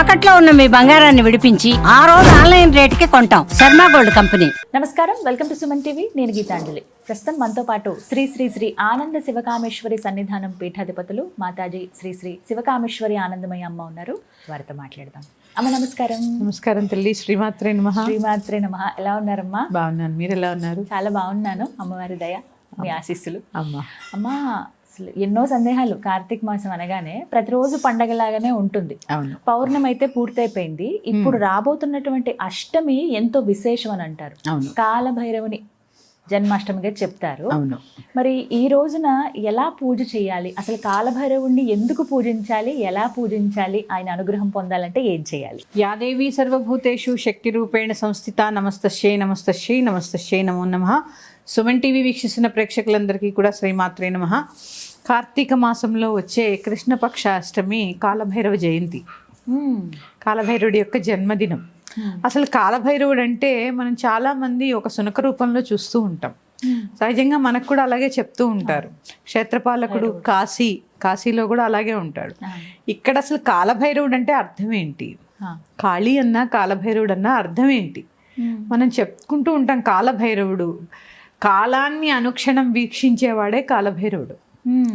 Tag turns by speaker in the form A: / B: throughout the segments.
A: తాకట్లో ఉన్న మీ బంగారాన్ని విడిపించి ఆ రోజు ఆన్లైన్ రేటుకి కొంటాం. Sharma gold company.
B: నమస్కారం. Welcome to Suman TV. నేను గీతాంజలి. ప్రస్తుతం మనతో పాటు శ్రీ శ్రీ శ్రీ ఆనంద శివకామేశ్వరి సన్నిధానం పీఠాధిపతులు మాతాజీ శ్రీ శ్రీ శివకామేశ్వరి ఆనందమయ్య అమ్మ ఉన్నారు. వారితో మాట్లాడదాం. అమ్మ నమస్కారం.
C: నమస్కారం తల్లి. శ్రీమాత్రే నమ.
B: శ్రీమాత్రే నమ. ఎలా ఉన్నారమ్మా?
C: బాగున్నాను. మీరు ఎలా ఉన్నారు?
B: చాలా బాగున్నాను. అమ్మవారి దయ మీ ఆశీస్సులు.
C: అమ్మా.
B: అమ్మా అసలు ఎన్నో సందేహాలు. కార్తీక మాసం అనగానే ప్రతిరోజు పండగలాగానే ఉంటుంది.
C: అవును.
B: పౌర్ణమి అయితే పూర్తయిపోయింది. ఇప్పుడు రాబోతున్నటువంటి అష్టమి ఎంతో విశేషం అని అంటారు. కాలభైరవుని జన్మాష్టమిగా చెప్తారు.
C: అవును.
B: మరి ఈ రోజున ఎలా పూజ చేయాలి? అసలు కాలభైరవుణ్ణి ఎందుకు పూజించాలి? ఎలా పూజించాలి? ఆయన అనుగ్రహం పొందాలంటే ఏం చేయాలి?
C: యాదేవి సర్వభూతేషు శక్తి రూపేణ సంస్థిత నమస్తశ్యై నమస్తశ్యై నమస్తశ్యై నమో నమ. సుమన్ టీవీ వీక్షిస్తున్న ప్రేక్షకులందరికీ కూడా శ్రీమాత్రే నమ. కార్తీక మాసంలో వచ్చే కృష్ణపక్ష అష్టమి కాలభైరవ జయంతి. కాలభైరవుడి యొక్క జన్మదినం. అసలు కాలభైరవుడు అంటే మనం చాలా మంది ఒక సునక రూపంలో చూస్తూ ఉంటాం. సహజంగా మనకు కూడా అలాగే చెప్తూ ఉంటారు. క్షేత్రపాలకుడు కాశీ కాశీలో కూడా అలాగే ఉంటాడు. ఇక్కడ అసలు కాలభైరవుడు అంటే అర్థం ఏంటి? కాళీ అన్న కాలభైరవుడు అన్న అర్థం ఏంటి? మనం చెప్పుకుంటూ ఉంటాం కాలభైరవుడు. కాలాన్ని అనుక్షణం వీక్షించేవాడే కాలభైరవుడు.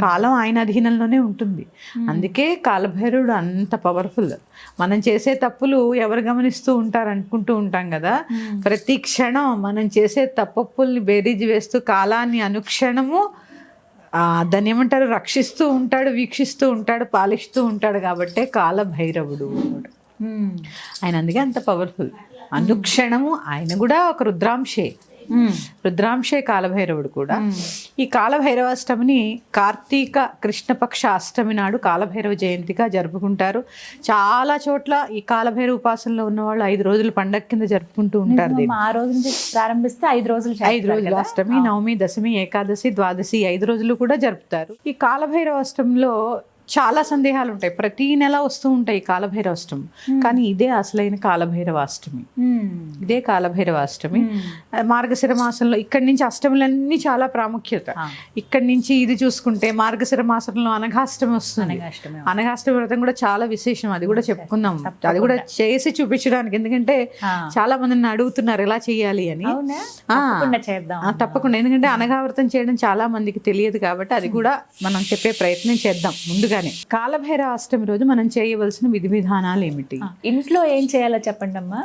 C: కాలం ఆయన అధీనంలోనే ఉంటుంది. అందుకే కాలభైరవుడు అంత పవర్ఫుల్ మనం చేసే తప్పులు ఎవరు గమనిస్తూ ఉంటారు అనుకుంటూ ఉంటాం కదా. ప్రతి క్షణం మనం చేసే తప్పప్పుల్ని బేరీజ్ వేస్తూ కాలాన్ని అనుక్షణము దాన్ని ఏమంటారు? రక్షిస్తూ ఉంటాడు వీక్షిస్తూ ఉంటాడు పాలిస్తూ ఉంటాడు కాబట్టే కాలభైరవుడు ఆయన అందుకే అంత పవర్ఫుల్ అనుక్షణము ఆయన కూడా ఒక రుద్రాంశే. రుద్రాంశే కాలభైరవుడు కూడా. ఈ కాలభైరవాష్టమిని కార్తీక కృష్ణపక్ష అష్టమి నాడు కాలభైరవ జయంతిగా జరుపుకుంటారు. చాలా చోట్ల ఈ కాలభైరవ ఉపాసనలో ఉన్న వాళ్ళు ఐదు రోజులు పండగ కింద జరుపుకుంటూ ఉంటారు.
B: ఆ రోజు నుంచి ప్రారంభిస్తే ఐదు రోజులు
C: ఐదు రోజులు? అష్టమి నవమి దశమి ఏకాదశి ద్వాదశి ఐదు రోజులు కూడా జరుపుతారు. ఈ కాలభైరవ అష్టమిలో చాలా సందేహాలు ఉంటాయి ప్రతి నెల వస్తూ ఉంటాయి ఈ కాలభైరవ అష్టమి కానీ ఇదే అసలైన కాలభైరవ అష్టమి
B: మ్మ్.
C: ఇదే కాలభైరవ అష్టమి మార్గశిర మాసంలో ఇక్కడి నుంచి అష్టములన్నీ చాలా ప్రాముఖ్యత. ఇక్కడి నుంచి ఇది చూసుకుంటే మార్గశిర మాసంలో అనఘాష్టమి వస్తుంది. అనఘాష్టమి వ్రతం కూడా చాలా విశేషం. అది కూడా చెప్పుకుందాం. అది కూడా చేసి చూపించడానికి. ఎందుకంటే. చాలా మంది నన్ను అడుగుతున్నారు ఎలా చేయాలి అని.
B: తప్పకుండా చేద్దాం
C: ఆ, తప్పకుండా. ఎందుకంటే అనగావ్రతం చేయడం చాలా మందికి తెలియదు కాబట్టి అది కూడా మనం చెప్పే ప్రయత్నం చేద్దాం ముందుగానే కాలభైరవ అష్టమి రోజు మనం చేయవలసిన విధి విధానాలు ఏమిటి?
B: ఇంట్లో ఏం చేయాలో చెప్పండి అమ్మా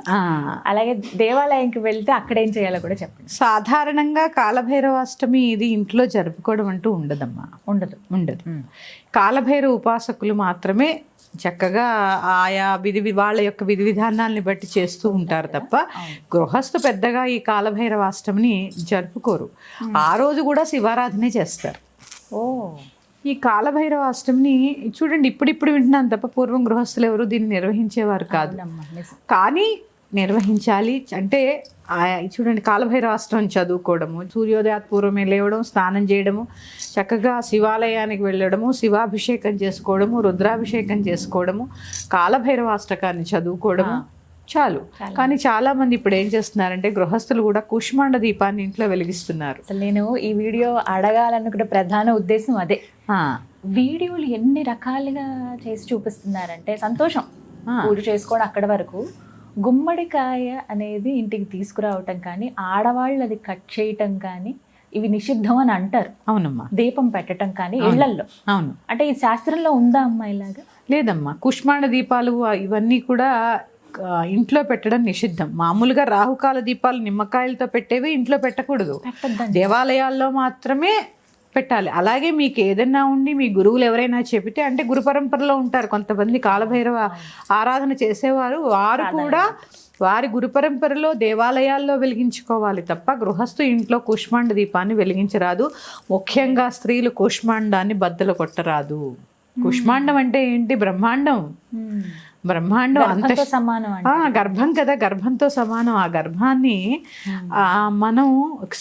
B: అలాగే దేవాలయంకి వెళ్తే అక్కడ ఏం చేయాలో కూడా చెప్పండి.
C: సాధారణంగా కాలభైరవ అష్టమి ఇది ఇంట్లో జరుపుకోవడం అంటూ ఉండదమ్మా.
B: ఉండదు.
C: ఉండదు. కాలభైరవ ఉపాసకులు మాత్రమే చక్కగా ఆయా విధి వాళ్ళ యొక్క విధి విధానాల్ని బట్టి చేస్తూ ఉంటారు తప్ప గృహస్థు పెద్దగా ఈ కాలభైరవ అష్టమిని జరుపుకోరు. ఆ రోజు కూడా శివారాధనే చేస్తారు.
B: ఓ.
C: ఈ కాలభైరవ అష్టమిని చూడండి ఇప్పుడిప్పుడు వింటున్నాను తప్ప పూర్వం గృహస్థులు ఎవరు దీన్ని నిర్వహించేవారు కాదు. కానీ నిర్వహించాలి. అంటే చూడండి కాలభైరవ అష్టం చదువుకోవడము సూర్యోదయాత్ పూర్వమే లేవడం స్నానం చేయడము చక్కగా శివాలయానికి వెళ్ళడము శివాభిషేకం చేసుకోవడము రుద్రాభిషేకం చేసుకోవడము కాలభైరవ అష్టకాన్ని చదువుకోవడము చాలు. కానీ చాలా మంది ఇప్పుడు ఏం చేస్తున్నారంటే గృహస్థులు కూడా కుష్మాండ దీపాన్ని ఇంట్లో వెలిగిస్తున్నారు.
B: నేను ఈ వీడియో అడగాలనుకున్న ప్రధాన ఉద్దేశం అదే. వీడియోలు ఎన్ని రకాలుగా చేసి చూపిస్తున్నారంటే సంతోషం. పూజ చేసుకోవడం అక్కడ వరకు. గుమ్మడికాయ అనేది ఇంటికి తీసుకురావటం కానీ ఆడవాళ్ళు అది కట్ చేయటం కానీ ఇవి నిషిద్ధం అని అంటారు.
C: అవునమ్మా.
B: దీపం పెట్టటం కానీ ఇళ్ళల్లో.
C: అవును.
B: అంటే ఈ శాస్త్రంలో ఉందా అమ్మా ఇలాగా?
C: లేదమ్మా. కుష్మాండ దీపాలు ఇవన్నీ కూడా ఇంట్లో పెట్టడం నిషిద్ధం. మామూలుగా రాహుకాల దీపాలు నిమ్మకాయలతో పెట్టేవి ఇంట్లో పెట్టకూడదు. దేవాలయాల్లో మాత్రమే పెట్టాలి. అలాగే మీకు ఏదైనా ఉండి మీ గురువులు ఎవరైనా చెబితే అంటే గురు పరంపరలో ఉంటారు కొంతమంది కాలభైరవ ఆరాధన చేసేవారు. వారు కూడా వారి గురు పరంపరలో దేవాలయాల్లో వెలిగించుకోవాలి తప్ప గృహస్థు ఇంట్లో కుష్మాండ దీపాన్ని వెలిగించరాదు. ముఖ్యంగా స్త్రీలు కుష్మాండాన్ని బద్దలు కొట్టరాదు. కుష్మాండం అంటే ఏంటి? బ్రహ్మాండం. బ్రహ్మాండం అంత
B: సమానం
C: గర్భం కదా గర్భంతో సమానం. ఆ గర్భాన్ని ఆ, మనం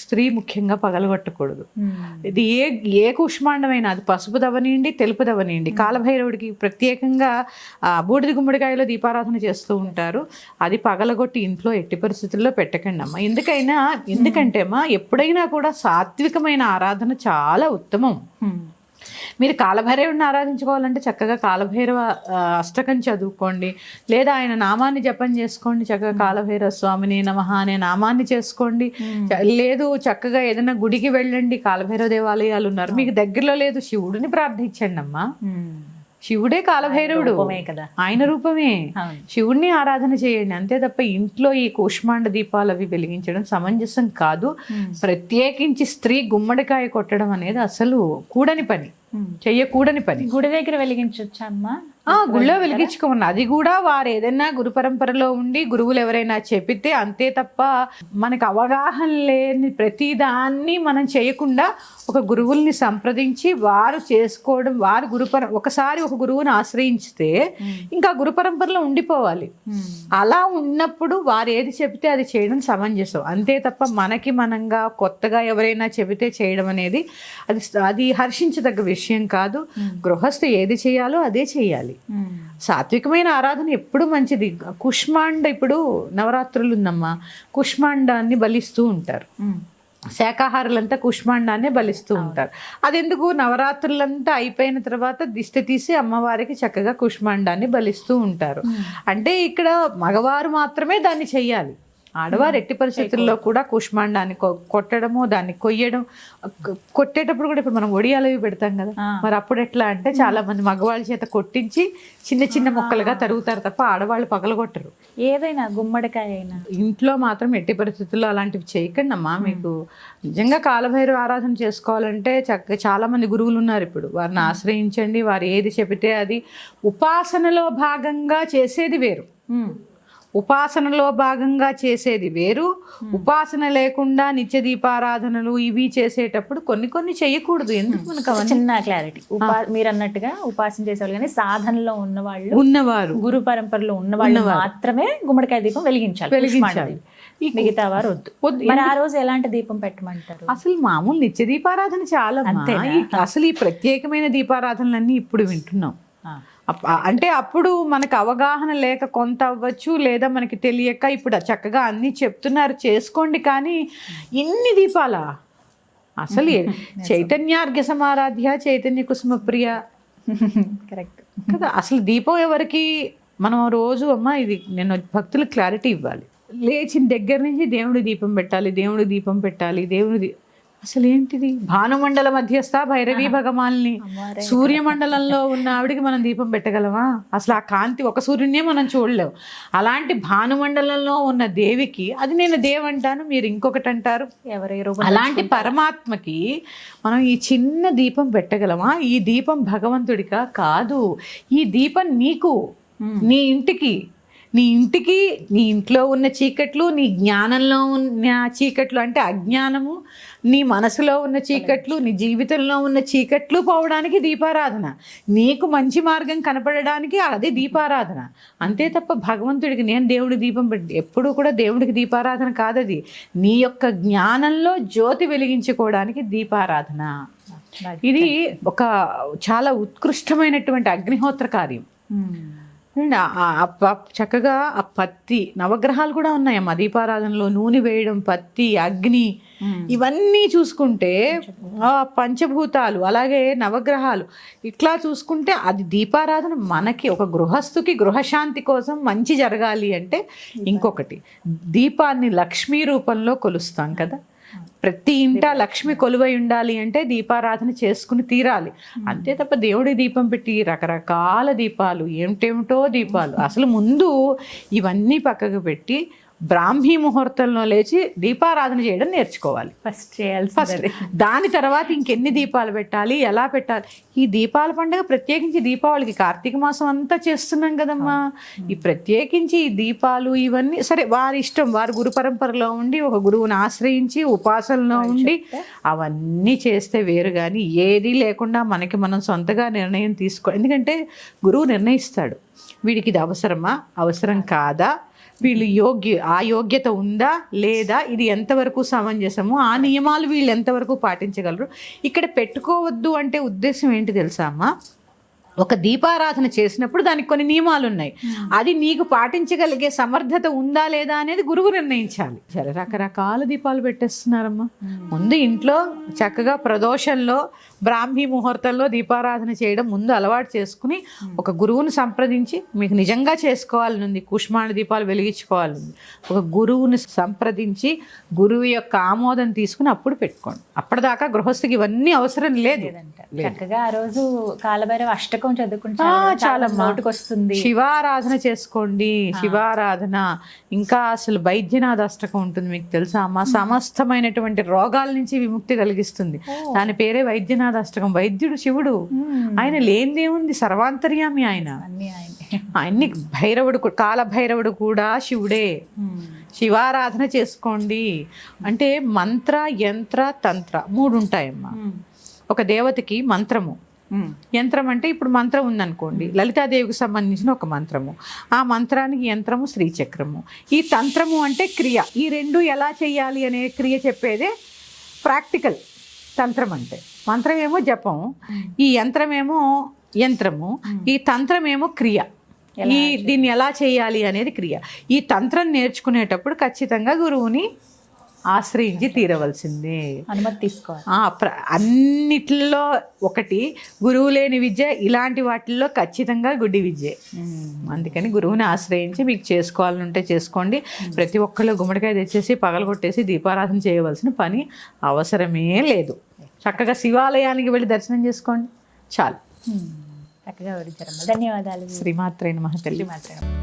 C: స్త్రీ ముఖ్యంగా పగలగొట్టకూడదు.
B: మ్మ్.
C: ఇది ఏ ఏ కుష్మాండమైనా అది పసుపుదవనియండి తెలుపుదవనియండి కాలభైరవుడికి ప్రత్యేకంగా ఆ, బూడిద గుమ్మడికాయలో దీపారాధన చేస్తూ ఉంటారు. అది పగలగొట్టి ఇంట్లో ఎట్టి పరిస్థితుల్లో పెట్టకండి అమ్మ. ఎందుకైనా ఎందుకంటే అమ్మా ఎప్పుడైనా కూడా సాత్వికమైన ఆరాధన చాలా ఉత్తమం. మీరు కాలభైరవుని ఆరాధించుకోవాలంటే చక్కగా కాలభైరవ అష్టకం చదువుకోండి. లేదా ఆయన నామాన్ని జపం చేసుకోండి చక్కగా కాలభైరవ స్వామిని నమః అనే నామాన్ని చేసుకోండి. లేదు చక్కగా ఏదైనా గుడికి వెళ్ళండి కాలభైరవ దేవాలయాలు ఉన్నారు. మీకు దగ్గరలో లేదు శివుడిని ప్రార్థించండి అమ్మా శివుడే కాలభైరవుడు.
B: కదా.
C: ఆయన రూపమే. శివుణ్ణి ఆరాధన చేయండి. అంతే తప్ప ఇంట్లో ఈ కూష్మాండ దీపాలు అవి వెలిగించడం సమంజసం కాదు. ప్రత్యేకించి స్త్రీ గుమ్మడికాయ కొట్టడం అనేది అసలు కూడని పని. చెయ్యకూడని పని.
B: గుడి దగ్గర వెలిగించొచ్చా అమ్మా?
C: గుళ్ళో వెలిగించుకోమన్నా. అది కూడా వారు ఏదైనా గురు పరంపరలో ఉండి గురువులు ఎవరైనా చెప్పితే అంతే తప్ప మనకు అవగాహన లేని ప్రతి దాన్ని మనం చేయకుండా ఒక గురువుల్ని సంప్రదించి వారు చేసుకోవడం వారు గురు ఒకసారి ఒక గురువుని ఆశ్రయించితే ఇంకా గురు పరంపరలో ఉండిపోవాలి. అలా ఉన్నప్పుడు వారు ఏది చెబితే అది చేయడం సమంజసం. అంతే తప్ప మనకి మనంగా కొత్తగా ఎవరైనా చెబితే చేయడం అనేది అది అది హర్షించదగ్గ విషయం కాదు. గృహస్థు ఏది చేయాలో అదే చేయాలి. సాత్వికమైన ఆరాధన ఎప్పుడు మంచిది. కుష్మాండ ఇప్పుడు నవరాత్రులు ఉందమ్మా కుష్మాండాన్ని బలిస్తూ ఉంటారు. శాకాహారులంతా కుష్మాండాన్ని బలిస్తూ ఉంటారు. అదెందుకు? నవరాత్రులంతా అయిపోయిన తర్వాత దిష్టి తీసి అమ్మవారికి చక్కగా కుష్మాండాన్ని బలిస్తూ ఉంటారు. అంటే ఇక్కడ మగవారు మాత్రమే దాన్ని చెయ్యాలి. ఆడవారు ఎట్టి పరిస్థితుల్లో కూడా కుష్మాండాన్ని కొట్టడము దాన్ని కొయ్యడం కొట్టేటప్పుడు కూడా ఇప్పుడు మనం ఒడియాలవి పెడతాం కదా. మరి అప్పుడు ఎట్లా అంటే చాలా మంది మగవాళ్ళ చేత కొట్టించి చిన్న చిన్న ముక్కలుగా తరుగుతారు తప్ప ఆడవాళ్ళు పగలగొట్టరు.
B: ఏదైనా గుమ్మడికాయ అయినా.
C: ఇంట్లో మాత్రం ఎట్టి పరిస్థితుల్లో అలాంటివి చేయకండి అమ్మా మీకు. నిజంగా కాలభైరవ ఆరాధన చేసుకోవాలంటే చక్క చాలా మంది గురువులు ఉన్నారు ఇప్పుడు. వారిని ఆశ్రయించండి వారు ఏది చెబితే అది. ఉపాసనలో భాగంగా చేసేది వేరు. ఉపాసనలో భాగంగా చేసేది వేరు. ఉపాసన లేకుండా నిత్య దీపారాధనలు ఇవి చేసేటప్పుడు కొన్ని కొన్ని చేయకూడదు. ఎందుకు మనకు
B: చిన్న క్లారిటీ. ఉపా మీరు అన్నట్టుగా ఉపాసన చేసేవాళ్ళు కానీ సాధనలో ఉన్న వాళ్ళు
C: ఉన్నవారు.
B: గురు పరంపరలో ఉన్న వాళ్ళు మాత్రమే గుమ్మడికాయ దీపం వెలిగించాలి.
C: వెలిగించాలి.
B: మిగతా వారు వద్దు.
C: వద్దు.
B: మరి ఆ రోజు ఎలాంటి దీపం పెట్టమంటారు?
C: అసలు మామూలు నిత్య దీపారాధన చాలా. ఈ- అసలు ఈ ప్రత్యేకమైన దీపారాధనలన్నీ ఇప్పుడు వింటున్నాం. అంటే అప్పుడు మనకు అవగాహన లేక కొంత అవ్వచ్చు లేదా మనకి తెలియక ఇప్పుడు చక్కగా అన్ని చెప్తున్నారు చేసుకోండి కానీ ఇన్ని దీపాలా? అసలు చైతన్యార్ఘ్య సమారాధ్య చైతన్య కుసుమ ప్రియ
B: కరెక్ట్.
C: కదా అసలు దీపం ఎవరికి? మనం రోజు అమ్మ ఇది నేను భక్తులకు క్లారిటీ ఇవ్వాలి. లేచిన దగ్గర నుంచి దేవుడి దీపం పెట్టాలి దేవుడి దీపం పెట్టాలి దేవుడి దీ- అసలు ఏంటిది భానుమండల మధ్యస్థ భైరవి భగమాల్ని సూర్యమండలంలో ఉన్న ఆవిడికి మనం దీపం పెట్టగలమా? అసలు ఆ కాంతి ఒక సూర్యునే మనం చూడలేం. అలాంటి భానుమండలంలో ఉన్న దేవికి అది నేను దేవ్ అంటాను మీరు ఇంకొకటి అంటారు. అలాంటి పరమాత్మకి మనం ఈ చిన్న దీపం పెట్టగలమా? ఈ దీపం భగవంతుడికా? కాదు. ఈ దీపం నీకు నీ ఇంటికి నీ ఇంటికి నీ ఇంట్లో ఉన్న చీకట్లు నీ జ్ఞానంలో ఉన్న చీకట్లు అంటే అజ్ఞానము నీ మనసులో ఉన్న చీకట్లు నీ జీవితంలో ఉన్న చీకట్లు పోవడానికి దీపారాధన. నీకు మంచి మార్గం కనపడడానికి అది దీపారాధన. అంతే తప్ప భగవంతుడికి నేను దేవుడి దీపం పెట్టి ఎప్పుడూ కూడా దేవుడికి దీపారాధన కాదది. నీ యొక్క జ్ఞానంలో జ్యోతి వెలిగించుకోవడానికి దీపారాధన. ఇది ఒక చాలా ఉత్కృష్టమైనటువంటి అగ్నిహోత్ర కార్యం. అండ్ చక్కగా ఆ పత్తి నవగ్రహాలు కూడా ఉన్నాయమ్మా. దీపారాధనలో నూనె వేయడం పత్తి అగ్ని ఇవన్నీ చూసుకుంటే పంచభూతాలు. అలాగే నవగ్రహాలు. ఇట్లా చూసుకుంటే అది దీపారాధన మనకి ఒక గృహస్థుకి గృహశాంతి కోసం మంచి జరగాలి అంటే ఇంకొకటి. దీపాన్ని లక్ష్మీ రూపంలో కొలుస్తాం కదా. ప్రతి ఇంట లక్ష్మి కొలువై ఉండాలి అంటే దీపారాధన చేసుకుని తీరాలి. అంతే తప్ప దేవుడి దీపం పెట్టి రకరకాల దీపాలు ఏమిటేమిటో దీపాలు. అసలు ముందు ఇవన్నీ పక్కకు పెట్టి బ్రాహ్మీ ముహూర్తంలో లేచి దీపారాధన చేయడం నేర్చుకోవాలి.
B: ఫస్ట్ చేయాల్సి
C: ఫస్ట్ దాని తర్వాత ఇంకెన్ని దీపాలు పెట్టాలి ఎలా పెట్టాలి? ఈ దీపాల పండుగ ప్రత్యేకించి దీపావళికి కార్తీక మాసం అంతా చేస్తున్నాం కదమ్మా. ఈ ప్రత్యేకించి ఈ దీపాలు ఇవన్నీ సరే వారి ఇష్టం వారి గురు పరంపరలో ఉండి ఒక గురువుని ఆశ్రయించి ఉపాసనలో ఉండి అవన్నీ చేస్తే వేరు కానీ ఏది లేకుండా మనకి మనం సొంతగా నిర్ణయం తీసుకో ఎందుకంటే గురువు నిర్ణయిస్తాడు. వీడికి ఇది అవసరమా? అవసరం కాదా? వీళ్ళు యోగ్య ఆ యోగ్యత ఉందా లేదా ఇది ఎంతవరకు సమంజసము ఆ నియమాలు వీళ్ళు ఎంతవరకు పాటించగలరు? ఇక్కడ పెట్టుకోవద్దు అంటే ఉద్దేశం ఏంటి తెలుసా అమ్మా? ఒక దీపారాధన చేసినప్పుడు దానికి కొన్ని నియమాలు ఉన్నాయి అది నీకు పాటించగలిగే సమర్థత ఉందా లేదా అనేది గురువు నిర్ణయించాలి. సరే రకరకాల దీపాలు పెట్టేస్తున్నారమ్మా. ముందు ఇంట్లో చక్కగా ప్రదోషంలో బ్రాహ్మీ ముహూర్తంలో దీపారాధన చేయడం ముందు అలవాటు చేసుకుని ఒక గురువుని సంప్రదించి మీకు నిజంగా చేసుకోవాలని ఉంది కుష్మాండ దీపాలు వెలిగించుకోవాలని ఒక గురువుని సంప్రదించి గురువు యొక్క ఆమోదం తీసుకుని అప్పుడు పెట్టుకోండి. అప్పటిదాకా గృహస్థికి ఇవన్నీ అవసరం లేదు.
B: చక్కగా ఆ రోజు కాలభైరవ అష్టకం చదువుకుంటే
C: ఆ,
B: చాలా. నోటికి వస్తుంది
C: శివారాధన చేసుకోండి. శివారాధన. ఇంకా అసలు వైద్యనాథ అష్టకం ఉంటుంది మీకు తెలుసా అమ్మా? సమస్తమైనటువంటి రోగాల నుంచి విముక్తి కలిగిస్తుంది. దాని పేరే వైద్యనాథ అష్టకం. వైద్యుడు శివుడు. ఆయన లేనిదేముంది సర్వాంతర్యామి ఆయన.
B: అన్ని
C: భైరవుడు కాల భైరవుడు కూడా శివుడే. శివారాధన చేసుకోండి. అంటే మంత్ర యంత్ర తంత్ర మూడు ఉంటాయమ్మా. ఒక దేవతకి మంత్రము. యంత్రం అంటే ఇప్పుడు మంత్రం ఉందనుకోండి లలితాదేవికి సంబంధించిన ఒక మంత్రము. ఆ మంత్రానికి యంత్రము శ్రీచక్రము. ఈ తంత్రము అంటే క్రియ. ఈ రెండు ఎలా చేయాలి అనే క్రియ చెప్పేదే ప్రాక్టికల్ తంత్రం అంటే. మంత్రం ఏమో జపం ఈ యంత్రమేమో యంత్రము ఈ తంత్రమేమో క్రియ. ఈ దీన్ని ఎలా చేయాలి అనేది క్రియ. ఈ తంత్రం నేర్చుకునేటప్పుడు ఖచ్చితంగా గురువుని ఆశ్రయించి తీరవలసిందే.
B: అనుమతి తీసుకోవాలి.
C: అన్నిటిలో ఒకటి గురువు లేని విద్య ఇలాంటి వాటిల్లో ఖచ్చితంగా గుడ్డి విద్యే. అందుకని గురువుని ఆశ్రయించి మీకు చేసుకోవాలని ఉంటే చేసుకోండి. ప్రతి ఒక్కళ్ళు గుమ్మడికాయ తెచ్చేసి పగలగొట్టేసి దీపారాధన చేయవలసిన పని అవసరమే లేదు. చక్కగా శివాలయానికి వెళ్ళి దర్శనం చేసుకోండి. చాలు.
B: చక్కగా వివరించారమ్మా ధన్యవాదాలు.
C: శ్రీమాత్రైన మహతల్లి
B: మాట్లాడడం